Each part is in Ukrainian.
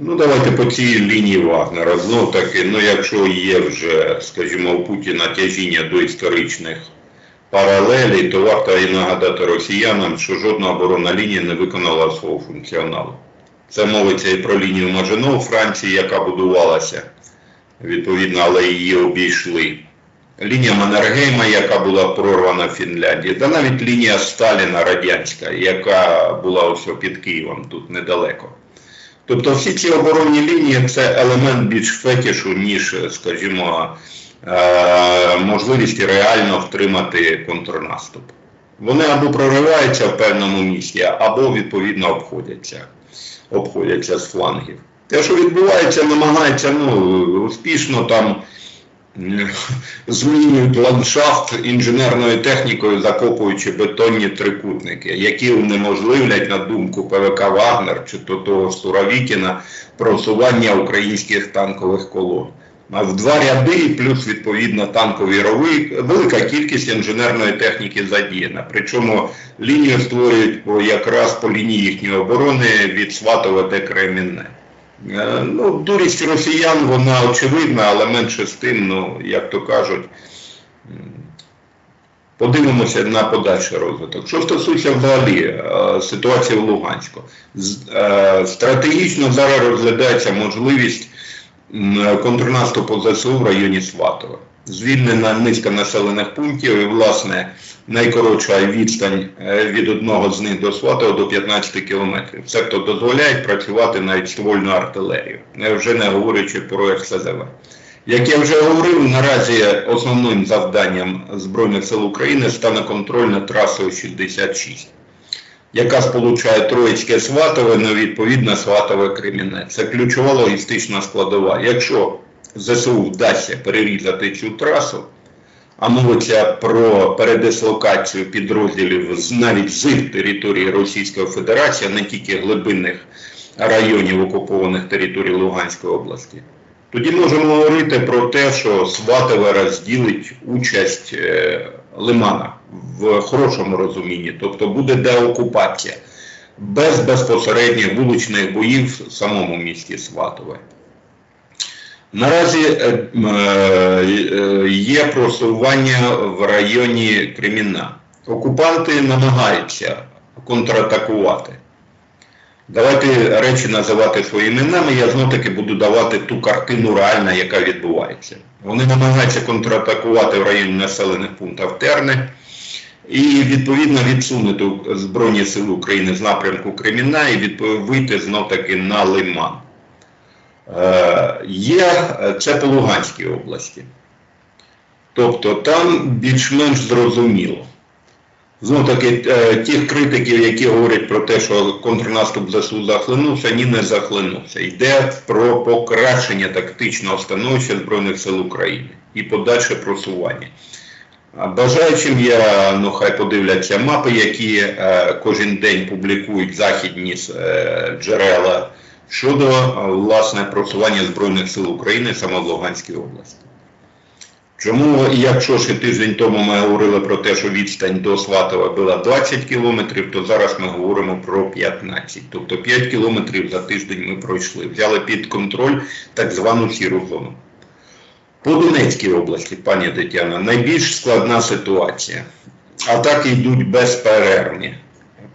Ну, давайте по цій лінії Вагнера. Знов таки, ну якщо є вже, скажімо, у Путіна тяжіння до історичних паралелей, то варто і нагадати росіянам, що жодна оборонна лінія не виконала свого функціоналу. Це мовиться і про лінію Мажино у Франції, яка будувалася, відповідно, але її обійшли. Лінія Маннергейма, яка була прорвана в Фінляндії, та навіть лінія Сталіна радянська, яка була ось під Києвом тут недалеко. Тобто всі ці оборонні лінії це елемент більш фетішу, ніж, скажімо, е, можливість реально втримати контрнаступ. Вони або прориваються в певному місці, або відповідно обходяться, обходяться з флангів. Те, що відбувається, намагаються ну, успішно там змінюють ландшафт інженерною технікою, закопуючи бетонні трикутники, які унеможливлять, на думку ПВК Вагнер чи то того ж Суровікіна, просування українських танкових колон. А в два ряди, плюс відповідно танкові рови, велика кількість інженерної техніки задіяна. Причому лінію створюють якраз по лінії їхньої оборони від Сватова до Кремінне. Е, Ну, дурість росіян, вона очевидна, але менше з тим, ну, як то кажуть, подивимося на подальший розвиток. Що стосується взагалі е, ситуації в Луганську, е, стратегічно зараз розглядається можливість контрнаступу ЗСУ в районі Сватова. Звільнена низка населених пунктів і, власне, найкоротша відстань е, від одного з них до Сватова до 15 кілометрів. Себто дозволяють працювати навіть ствольну артилерію, е, вже не говорячи про РСЗВ. Як я вже говорив, наразі основним завданням Збройних сил України стане контроль над трасою 66, яка сполучає Троїцьке Сватове, ну відповідно Сватове Кремінне. Це ключова логістична складова. Якщо ЗСУ вдасться перерізати цю трасу, а мовиться про передислокацію підрозділів навіть з території Російської Федерації, не тільки глибинних районів окупованих територій Луганської області. Тоді можемо говорити про те, що Сватове розділить участь е, Лимана в хорошому розумінні, тобто буде деокупація без безпосередніх вуличних боїв в самому місті Сватове. Наразі е, е, є просування в районі Креміна. Окупанти намагаються контратакувати. Давайте речі називати своїми іменами, я знов таки буду давати ту картину реальна, яка відбувається. Вони намагаються контратакувати в районі населених пунктів Терни і відповідно відсунути Збройні Сили України з напрямку Креміна і вийти знов таки на Лиман. Е, є це по Луганській області. Тобто там більш-менш зрозуміло. Знову таки, е, тих критиків, які говорять про те, що контрнаступ ЗСУ захлинувся, ні не захлинувся. Йде про покращення тактичного становища Збройних сил України і подальше просування. Бажаючим я, ну хай подивляться мапи, які е, кожен день публікують західні е, джерела щодо е, власне просування Збройних сил України саме в Луганській області. Чому, якщо ще тиждень тому ми говорили про те, що відстань до Сватова була 20 кілометрів, то зараз ми говоримо про 15. Тобто 5 кілометрів за тиждень ми пройшли. Взяли під контроль так звану сіру зону. По Донецькій області, пані Тетяна, найбільш складна ситуація. Атаки йдуть безперервні.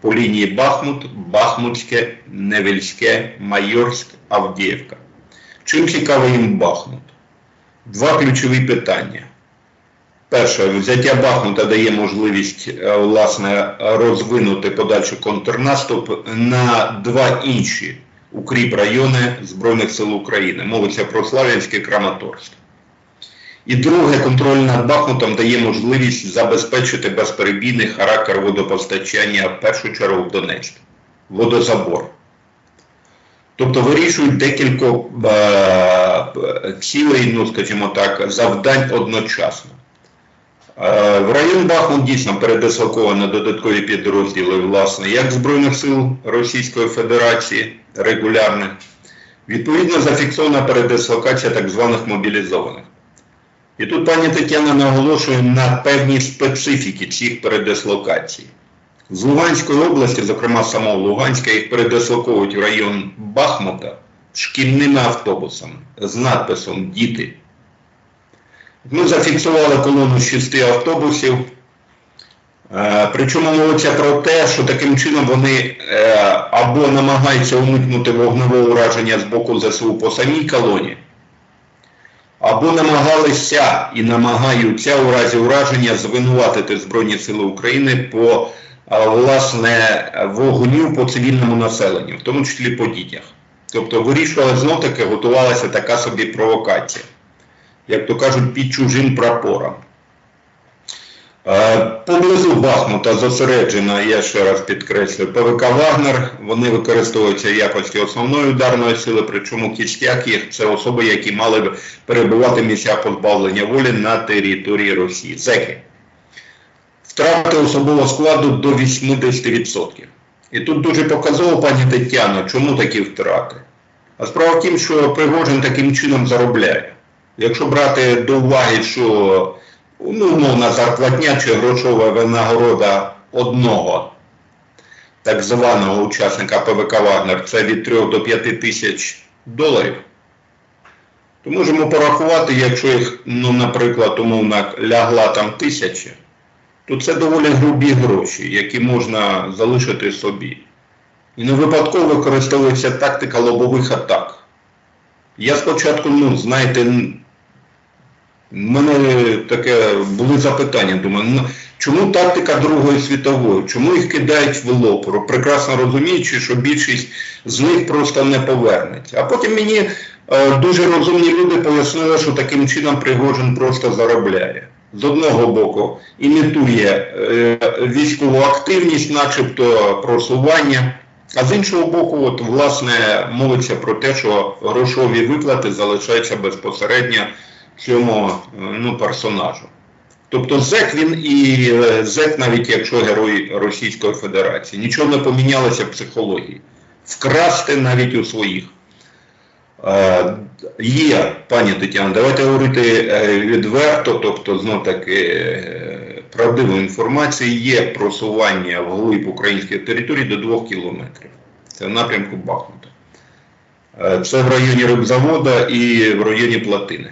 По лінії Бахмут, Бахмутське, Невельське, Майорськ, Авдіївка. Чим цікавий їм Бахмут? Два ключові питання. Перше, взяття Бахмута дає можливість е, власне розвинути подальший контрнаступ на два інші укріп райони Збройних сил України. Мовиться про Славянське Краматорськ. І друге, контроль над Бахмутом дає можливість забезпечити безперебійний характер водопостачання в першу чергу в Донецьк. Водозабор. Тобто вирішують декілька е, цілей, ну скажімо так, завдань одночасно. Е, в район Бахмут дійсно передислоковано додаткові підрозділи, власне, як Збройних сил Російської Федерації регулярних. Відповідно, зафіксована передислокація так званих мобілізованих. І тут пані Тетяна наголошує на певній специфіки цих передислокацій. З Луганської області, зокрема самого Луганська, їх передислоковують в район Бахмута шкільними автобусами з надписом Діти. Ми зафіксували колону шести автобусів. Е, Причому мовиться про те, що таким чином вони е, або намагаються уникнути вогневого ураження з боку ЗСУ по самій колоні, або намагалися і намагаються у разі ураження звинуватити Збройні Сили України по власне вогню по цивільному населенню, в тому числі по дітях. Тобто вирішували знов таки, готувалася така собі провокація, як то кажуть, під чужим прапором. Е, Поблизу Бахмута зосереджена, я ще раз підкреслюю, ПВК Вагнер. Вони використовуються в якості основної ударної сили, причому кістяк їх це особи, які мали перебувати в місцях позбавлення волі на території Росії. Зеки. Втрати особового складу до 80%. І тут дуже показово, пані Тетяно, чому такі втрати. А справа в тім, що Пригожин таким чином заробляє. Якщо брати до уваги, що ну, умовна зарплатня чи грошова винагорода одного так званого учасника ПВК Вагнер це від 3 до 5 тисяч доларів, то можемо порахувати, якщо їх, ну, наприклад, умовно лягла там тисяча, то це доволі грубі гроші, які можна залишити собі. І не випадково використовується тактика лобових атак. Я спочатку, ну, знаєте, в мене таке були запитання. Думаю, ну, чому тактика Другої світової? Чому їх кидають в лоб? Прекрасно розуміючи, що більшість з них просто не повернеться. А потім мені е, дуже розумні люди пояснили, що таким чином Пригожин просто заробляє. З одного боку, імітує е, військову активність, начебто просування. А з іншого боку, от, власне, мовиться про те, що грошові виплати залишаються безпосередньо цьому е, ну, персонажу. Тобто ЗЕК він і е, ЗЕК, навіть якщо герой Російської Федерації, нічого не помінялося в психології. Вкрасти навіть у своїх. Є, пані Тетяна, давайте говорити е, відверто, тобто знов таки е, правдиву інформацію, є просування вглиб української території до 2 кілометрів. Це в напрямку Бахмута. Е, Це в районі рибзавода і в районі Платини.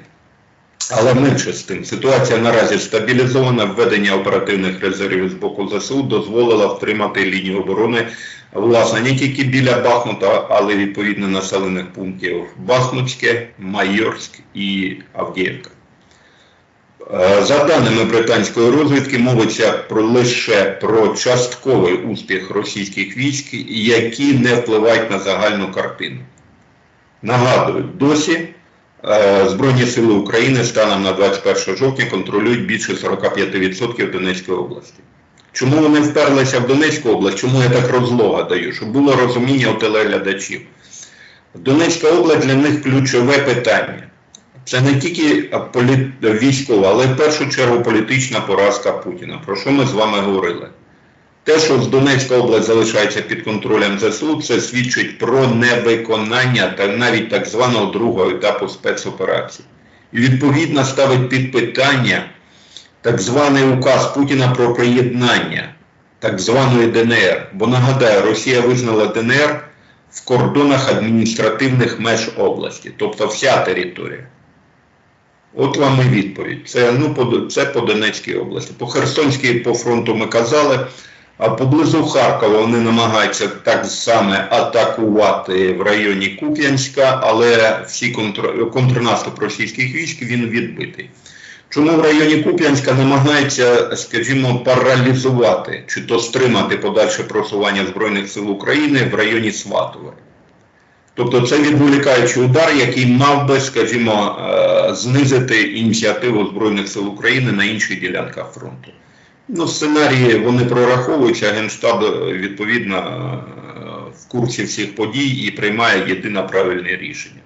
Але менше з тим, ситуація наразі стабілізована. Введення оперативних резервів з боку ЗСУ дозволило втримати лінію оборони власне не тільки біля Бахмута, але й відповідно населених пунктів Бахмутське, Майорськ і Авдіївка. Е, За даними британської розвідки, мовиться про лише про частковий успіх російських військ, які не впливають на загальну картину. Нагадую, досі Збройні сили України станом на 21 жовтня контролюють більше 45% Донецької області. Чому вони вперлися в Донецьку область? Чому я так розлога даю? Щоб було розуміння у телеглядачів. Донецька область для них ключове питання. Це не тільки військова, але в першу чергу політична поразка Путіна. Про що ми з вами говорили? Те, що Донецька область залишається під контролем ЗСУ, це свідчить про невиконання та навіть так званого другого етапу спецоперації. І відповідно ставить під питання так званий указ Путіна про приєднання так званої ДНР. Бо нагадаю, Росія визнала ДНР в кордонах адміністративних меж області, тобто вся територія. От вам і відповідь. Це, ну, по, це по Донецькій області. По Херсонській по фронту ми казали, а поблизу Харкова вони намагаються так саме атакувати в районі Куп'янська, але всі контр... контрнаступ російських військ він відбитий. Чому в районі Куп'янська намагаються, скажімо, паралізувати чи то стримати подальше просування Збройних сил України в районі Сватове? Тобто це відволікаючий удар, який мав би, скажімо, е, знизити ініціативу Збройних сил України на інших ділянках фронту. Ну, сценарії вони прораховуються, Генштаб відповідно е, в курсі всіх подій і приймає єдине правильне рішення.